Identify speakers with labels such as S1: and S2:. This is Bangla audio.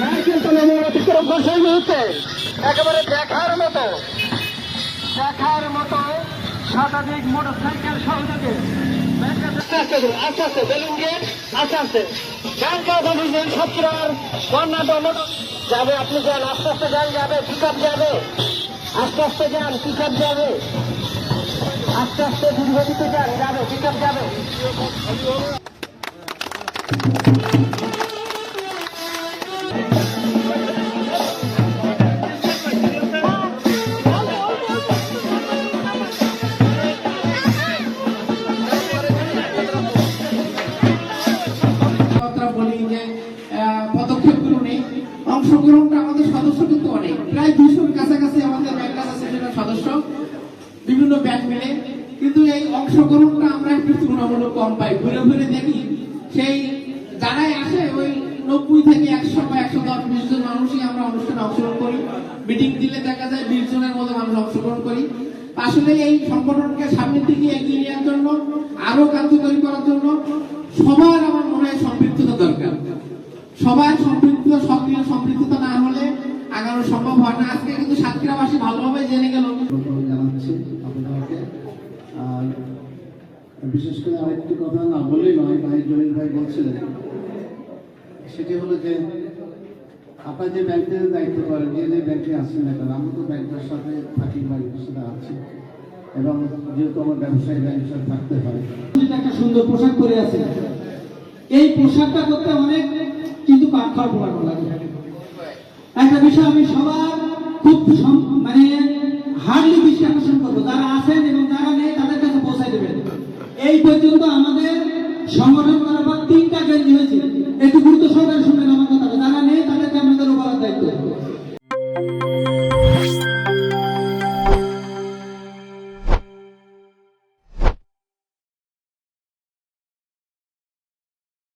S1: নারকেল তলামূল অতিক্রম করছে এই একেবারে দেখার মতো। দেখার মতো শতাধিক মোটর সাইকেল সহযোগে। আস্তে আস্তে আস্তে আস্তে, বেলুন দিয়ে আস্তে আস্তে। ব্যাংকা সত্তর কর্ণাটক মোটর যাবে, আপনি যান, আস্তে আস্তে যান, যাবে পিক যাবে। আস্তে আস্তে যান পিক যাবে। আস্তে আস্তে দুর্গতিতে যান, যাবে পিক যাবে।
S2: অংশগ্রহণটা আমাদের সদস্য কিন্তু অনেক। প্রায় দুইশোর কাছাকাছি আমাদের ব্যাংক অ্যাসোসিয়েশনের সদস্য। বিভিন্ন ব্যাংক মিলে। কিন্তু এই অংশগ্রহণটা আমরা একটু তুলনামূলক কম পাই। ঘুরে ঘুরে দেখি, সেই যারাই আসে, ওই নব্বই থেকে একশো বা একশো দশ, বিশ জন মানুষই আমরা অনুষ্ঠানে অংশগ্রহণ করি। মিটিং দিলে দেখা যায় বিশ জনের মতো মানুষ অংশগ্রহণ করি। আসলে এই সংগঠনকে সামনের দিকে এগিয়ে নেওয়ার জন্য, আরও কার্যকরী করার জন্য সবার আমার মনে হয় সম্পৃক্ততা দরকার। সবার সম্পৃক্ত সক্রিয় সম্পৃক্ততা না হলে আগানো সম্ভব হয় না। আজকে কিন্তু সাতক্ষীরাবাসী ভালোভাবে জেনে গেল।
S3: জানাচ্ছি আপনাদেরকে। আর বিশেষ করে আরেকটি কথা না বলেই নয় ভাই জলিল ভাই বলছিলেন। সেটি হলো যে আপনার যে ব্যাংকের দায়িত্ব করেন যে যে ব্যাংকে আছেন না কেন আমি তো ব্যাংকের সাথে থাকি ব্যাংকের সাথে আছি। এবং যেহেতু আমার ব্যবসায়ী ব্যাংকের সাথে থাকতে হয়।
S4: একটা সুন্দর পোশাক পরে আছে এই পোশাকটা করতে অনেক একটা বিষয় আমি সবার খুব মানে হার্ডলি দৃষ্টি আকর্ষণ করব। যারা আছেন এবং যারা নেই, তাদের কাছে পৌঁছাই দেবেন। এই পর্যন্ত আমাদের সংগঠন করার পর তিনটা গেঞ্জি হয়েছে। একটু গুরুত্ব সহকারে শুনবেন আমার কথাটা। যারা নেই